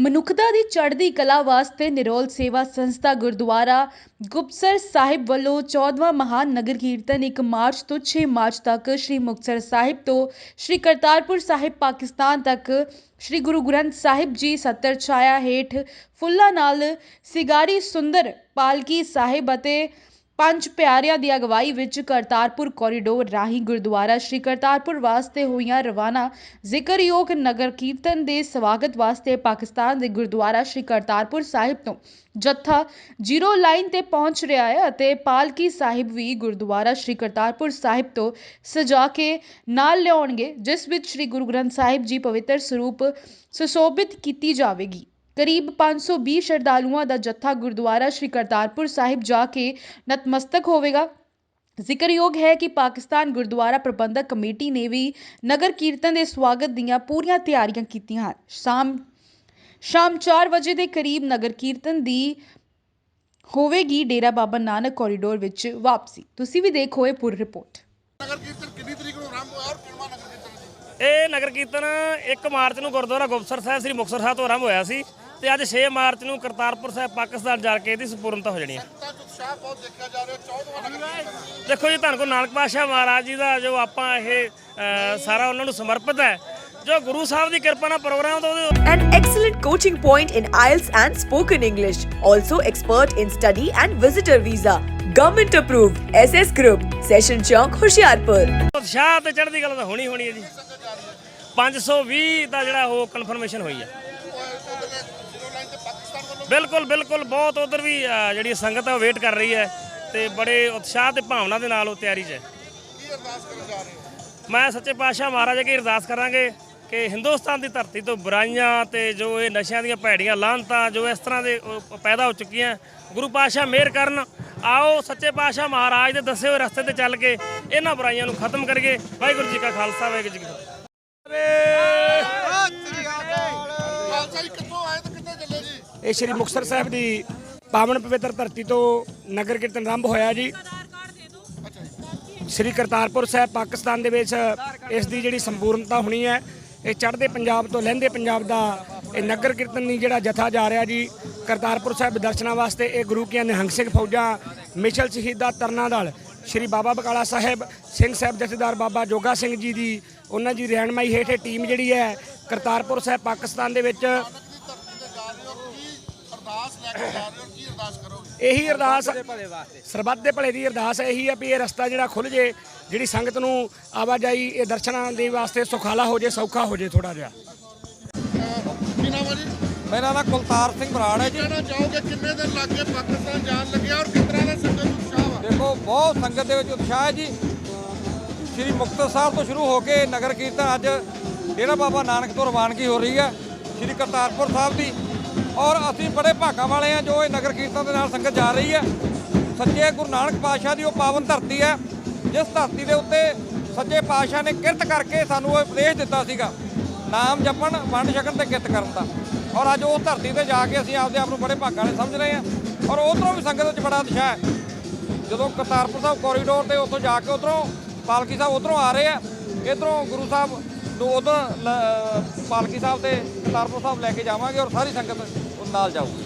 ਮਨੁੱਖਤਾ ਦੀ ਚੜ੍ਹਦੀ ਕਲਾ ਵਾਸਤੇ ਨਿਰੋਲ ਸੇਵਾ ਸੰਸਥਾ ਗੁਰਦੁਆਰਾ ਗੁਪਤਸਰ ਸਾਹਿਬ ਵੱਲੋਂ 14ਵਾਂ ਮਹਾਨ ਨਗਰ ਕੀਰਤਨ 1 ਮਾਰਚ ਤੋਂ 6 ਮਾਰਚ ਤੱਕ ਸ੍ਰੀ ਮੁਕਤਸਰ ਸਾਹਿਬ ਤੋਂ ਸ੍ਰੀ ਕਰਤਾਰਪੁਰ ਸਾਹਿਬ ਪਾਕਿਸਤਾਨ ਤੱਕ ਸ੍ਰੀ ਗੁਰੂ ਗ੍ਰੰਥ ਸਾਹਿਬ ਜੀ ਸੱਤਰ ਛਾਇਆ ਹੇਠ ਫੁੱਲਾਂ ਨਾਲ ਸਿਗਾਰੀ ਸੁੰਦਰ ਪਾਲਕੀ ਸਾਹਿਬ ਅਤੇ ਪੰਜ ਪਿਆਰਿਆਂ ਦੀ ਅਗਵਾਈ ਵਿੱਚ ਕਰਤਾਰਪੁਰ ਕੋਰੀਡੋਰ ਰਾਹੀਂ ਗੁਰਦੁਆਰਾ ਸ੍ਰੀ ਕਰਤਾਰਪੁਰ ਵਾਸਤੇ ਹੋਈਆਂ ਰਵਾਨਾ ਜ਼ਿਕਰਯੋਗ ਨਗਰ ਕੀਰਤਨ ਦੇ ਸਵਾਗਤ ਵਾਸਤੇ ਪਾਕਿਸਤਾਨ ਦੇ ਗੁਰਦੁਆਰਾ ਸ੍ਰੀ ਕਰਤਾਰਪੁਰ ਸਾਹਿਬ ਤੋਂ ਜੱਥਾ ਜ਼ੀਰੋ ਲਾਈਨ ਤੇ ਪਹੁੰਚ ਰਿਹਾ ਹੈ ਅਤੇ ਪਾਲਕੀ ਸਾਹਿਬ ਵੀ ਗੁਰਦੁਆਰਾ ਸ੍ਰੀ ਕਰਤਾਰਪੁਰ ਸਾਹਿਬ ਤੋਂ ਸਜਾ ਕੇ ਨਾਲ ਲਿਆਉਣਗੇ, ਜਿਸ ਵਿੱਚ ਸ੍ਰੀ ਗੁਰੂ ਗ੍ਰੰਥ ਸਾਹਿਬ ਜੀ ਪਵਿੱਤਰ ਸਰੂਪ ਸੁਸ਼ੋਭਿਤ ਕੀਤੀ ਜਾਵੇਗੀ। ਕਰੀਬ 520 ਸ਼ਰਧਾਲੂਆਂ ਦਾ ਜੱਥਾ ਗੁਰਦੁਆਰਾ ਸ੍ਰੀ ਕਰਤਾਰਪੁਰ ਸਾਹਿਬ ਜਾ ਕੇ ਨਤਮਸਤਕ ਹੋਵੇਗਾ। ਜ਼ਿਕਰਯੋਗ ਹੈ ਕਿ ਪਾਕਿਸਤਾਨ ਗੁਰਦੁਆਰਾ ਪ੍ਰਬੰਧਕ ਕਮੇਟੀ ਨੇ ਵੀ ਨਗਰ ਕੀਰਤਨ ਦੇ ਸਵਾਗਤ ਦੀਆਂ ਪੂਰੀਆਂ ਤਿਆਰੀਆਂ ਕੀਤੀਆਂ ਹਨ। ਸ਼ਾਮ ਸ਼ਾਮ 4 ਵਜੇ ਦੇ ਕਰੀਬ ਨਗਰ ਕੀਰਤਨ ਦੀ ਹੋਵੇਗੀ ਡੇਰਾ ਬਾਬਾ ਨਾਨਕ ਕੋਰੀਡੋਰ ਵਿੱਚ ਵਾਪਸੀ। ਤੁਸੀਂ ਵੀ ਦੇਖੋ ਇਹ ਪੂਰੀ ਰਿਪੋਰਟ। ਨਗਰ ਕੀਰਤਨ ਕਿੰਨੀ ਤਰੀਕ ਨੂੰ ਆਰੰਭ ਹੋਇਆ ਔਰ ਕਿੰਨਾ ਨਗਰ ਕੀਰਤਨ ਜੀ ਇਹ ਨਗਰ ਕੀਰਤਨ 1 ਮਾਰਚ ਨੂੰ ਗੁਰਦੁਆਰਾ ਗੁਪਤਸਰ ਸਾਹਿਬ, ਸ੍ਰੀ ਮੁਕਤਸਰ ਸਾਹਿਬ ਤੋਂ ਆਰੰਭ ਹੋਇਆ ਸੀ ਤੇ ਅੱਜ 6 ਮਾਰਚ ਨੂੰ ਕਰਤਾਰਪੁਰ ਸਾਹਿਬ, ਪਾਕਿਸਤਾਨ ਜਾ ਕੇ ਇਹਦੀ ਸੰਪੂਰਨਤਾ ਹੋ ਜਾਣੀ ਹੈ। ਦੇਖੋ ਜੀ, ਧੰਨ ਗੁਰੂ ਨਾਨਕ ਪਾਤਸ਼ਾਹ ਮਹਾਰਾਜ ਜੀ ਦਾ ਜੋ ਆਪਾਂ ਇਹ ਸਾਰਾ ਉਹਨਾਂ ਨੂੰ ਸਮਰਪਿਤ ਹੈ। ਜੋ ਗੁਰੂ ਸਾਹਿਬ ਦੀ ਕਿਰਪਾ ਨਾਲ ਪ੍ਰੋਗਰਾਮ ਤਾਂ ਉਹਦੇ An excellent coaching point in IELTS and spoken English. Also expert in study and visitor visa. Government approved. SS Group. Session Chowk, ਉਤਸ਼ਾਹ ਤੇ ਚੜ੍ਹਦੀ ਗੱਲ ਤਾਂ ਹੋਣੀ ਹੋਣੀ ਹੈ ਜੀ 520 ਦਾ ਜਿਹੜਾ ਉਹ ਕਨਫਰਮੇਸ਼ਨ ਹੋਈ ਹੈ ਬਿਲਕੁਲ ਬਿਲਕੁਲ ਬਹੁਤ ਉਧਰ ਵੀ ਅ, ਜਿਹੜੀ ਸੰਗਤ ਹੈ ਵੇਟ ਕਰ ਰਹੀ ਹੈ ਤੇ ਬੜੇ ਉਤਸ਼ਾਹ ਤੇ ਭਾਵਨਾ ਦੇ ਨਾਲ ਉਹ ਤਿਆਰੀ 'ਚ ਹੈ ਮੈਂ ਸੱਚੇ ਪਾਤਸ਼ਾਹ ਮਹਾਰਾਜ ਅੱਗੇ ਅਰਦਾਸ ਕਰਾਂਗੇ ਕਿ ਹਿੰਦੁਸਤਾਨ ਦੀ ਧਰਤੀ ਤੋਂ ਬੁਰਾਈਆਂ ਤੇ ਜੋ ਇਹ ਨਸ਼ਿਆਂ ਦੀਆਂ ਭੈੜੀਆਂ ਲਾਹਨਤਾਂ ਜੋ ਇਸ ਤਰ੍ਹਾਂ ਦੇ ਉਹ ਪੈਦਾ ਹੋ ਚੁੱਕੀਆਂ ਗੁਰੂ ਪਾਤਸ਼ਾਹ ਮਿਹਰ ਕਰਨ ਆਓ ਸੱਚੇ ਪਾਤਸ਼ਾਹ ਮਹਾਰਾਜ ਦੇ ਦੱਸੇ ਹੋਏ ਰਸਤੇ ਤੇ ਚੱਲ ਕੇ ਇਹਨਾਂ ਬੁਰਾਈਆਂ ਨੂੰ ਖਤਮ ਕਰੀਏ। ਵਾਹਿਗੁਰੂ ਜੀ ਕਾ ਖਾਲਸਾ, ਵਾਹਿਗੁਰੂ ਜੀ ਕੀ ਫਤਿਹ। ਇਹ ਸ੍ਰੀ ਮੁਕਤਸਰ ਸਾਹਿਬ ਦੀ ਪਾਵਨ ਪਵਿੱਤਰ ਧਰਤੀ ਤੋਂ ਨਗਰ ਕੀਰਤਨ ਆਰੰਭ ਹੋਇਆ ਜੀ। ਸ੍ਰੀ ਕਰਤਾਰਪੁਰ ਸਾਹਿਬ, ਪਾਕਿਸਤਾਨ ਦੇ ਵਿੱਚ ਇਸ ਦੀ ਜਿਹੜੀ ਸੰਪੂਰਨਤਾ ਹੋਣੀ ਹੈ, ਇਹ ਚੜ੍ਹਦੇ ਪੰਜਾਬ ਤੋਂ ਲਹਿੰਦੇ ਪੰਜਾਬ ਦਾ ਇਹ ਨਗਰ ਕੀਰਤਨ ਨਹੀਂ ਜਿਹੜਾ ਜਥਾ ਜਾ ਰਿਹਾ ਜੀ, ਕਰਤਾਰਪੁਰ ਸਾਹਿਬ ਦਰਸ਼ਨਾਂ ਵਾਸਤੇ ਇਹ ਗੁਰੂ ਕੀਆਂ ਨਿਹੰਗ ਸਿੰਘ ਫੌਜਾਂ, ਮਿਸ਼ਲ ਸ਼ਹੀਦਾ ਤਰਨਾ ਦਲ, ਸ੍ਰੀ ਬਾਬਾ ਬਕਾਲਾ ਸਾਹਿਬ, ਸਿੰਘ ਸਾਹਿਬ ਜਥੇਦਾਰ ਬਾਬਾ ਜੋਗਾ ਸਿੰਘ ਜੀ ਦੀ, ਉਹਨਾਂ ਦੀ ਰਹਿਨਮਾਈ ਹੇਠ ਇਹ ਟੀਮ ਜਿਹੜੀ ਹੈ, ਕਰਤਾਰਪੁਰ ਸਾਹਿਬ ਪਾਕਿਸਤਾਨ ਦੇ ਵਿੱਚ ਇਹੀ ਅਰਦਾਸ, ਸਰਬੱਤ ਦੇ ਭਲੇ ਦੀ ਅਰਦਾਸ ਇਹੀ ਹੈ ਵੀ ਇਹ ਰਸਤਾ ਜਿਹੜਾ ਖੁੱਲ ਜੇ, ਜਿਹੜੀ ਸੰਗਤ ਨੂੰ ਆਵਾਜਾਈ, ਇਹ ਦਰਸ਼ਨਾਂ ਦੇ ਵਾਸਤੇ ਸੁਖਾਲਾ ਹੋ ਜੇ, ਸੌਖਾ ਹੋ ਜੇ ਥੋੜਾ ਜਿਹਾ। ਮੇਰਾ ਨਾਮ ਕੁਲਤਾਰ ਸਿੰਘ ਬਰਾੜ ਹੈ ਜੀ। ਕਹਿਣਾ ਚਾਹੋਗੇ ਕਿੰਨੇ ਦਿਨ ਲੱਗ ਗਏ ਪਾਕਿਸਤਾਨ ਜਾਣ ਲੱਗਿਆ ਔਰ ਕਿਸ ਤਰ੍ਹਾਂ ਦਾ ਸੰਗਤ ਉਤਸ਼ਾਹ ਵਾ? ਦੇਖੋ ਬਹੁਤ ਸੰਗਤ ਦੇ ਵਿੱਚ ਉਤਸ਼ਾਹ ਹੈ ਜੀ। ਸ੍ਰੀ ਮੁਕਤਸਰ ਸਾਹਿਬ ਤੋਂ ਸ਼ੁਰੂ ਹੋ ਕੇ ਨਗਰ ਕੀਰਤਨ ਅੱਜ ਡੇਰਾ ਬਾਬਾ ਨਾਨਕ ਤੋਂ ਰਵਾਨਗੀ ਹੋ ਰਹੀ ਹੈ ਸ੍ਰੀ ਕਰਤਾਰਪੁਰ ਸਾਹਿਬ ਦੀ। ਔਰ ਅਸੀਂ ਬੜੇ ਭਾਗਾਂ ਵਾਲੇ ਹਾਂ ਜੋ ਇਹ ਨਗਰ ਕੀਰਤਨ ਦੇ ਨਾਲ ਸੰਗਤ ਜਾ ਰਹੀ ਹੈ। ਸੱਚੇ ਗੁਰੂ ਨਾਨਕ ਪਾਤਸ਼ਾਹ ਦੀ ਉਹ ਪਾਵਨ ਧਰਤੀ ਹੈ ਜਿਸ ਧਰਤੀ ਦੇ ਉੱਤੇ ਸੱਚੇ ਪਾਤਸ਼ਾਹ ਨੇ ਕਿਰਤ ਕਰਕੇ ਸਾਨੂੰ ਇਹ ਉਪਦੇਸ਼ ਦਿੱਤਾ ਸੀਗਾ ਨਾਮ ਜਪਣ ਵੰਡ ਛਕਣ ਤੇ ਕਿਰਤ ਕਰਨ ਦਾ। ਔਰ ਅੱਜ ਉਸ ਧਰਤੀ ਤੇ ਜਾ ਕੇ ਅਸੀਂ ਆਪਦੇ ਆਪ ਨੂੰ ਬੜੇ ਭਾਗਾਂ ਵਾਲੇ ਸਮਝ ਰਹੇ ਹਾਂ। ਔਰ ਉਧਰੋਂ ਵੀ ਸੰਗਤ ਵਿੱਚ ਬੜਾ ਉਤਸ਼ਾਹ ਹੈ। ਜਦੋਂ ਕਰਤਾਰਪੁਰ ਸਾਹਿਬ ਕੋਰੀਡੋਰ ਤੇ ਉੱਥੋਂ ਜਾ ਕੇ ਉਧਰੋਂ ਪਾਲਕੀ ਸਾਹਿਬ ਉਧਰੋਂ ਆ ਰਹੇ ਆ, ਇਧਰੋਂ ਗੁਰੂ ਸਾਹਿਬ ਨੂੰ ਉਧਰ ਪਾਲਕੀ ਸਾਹਿਬ ਤੇ ਕਰਤਾਰਪੁਰ ਸਾਹਿਬ ਲੈ ਕੇ ਜਾਵਾਂਗੇ ਔਰ ਸਾਰੀ ਸੰਗਤ ਨਾਲ ਜਾਊਗੀ।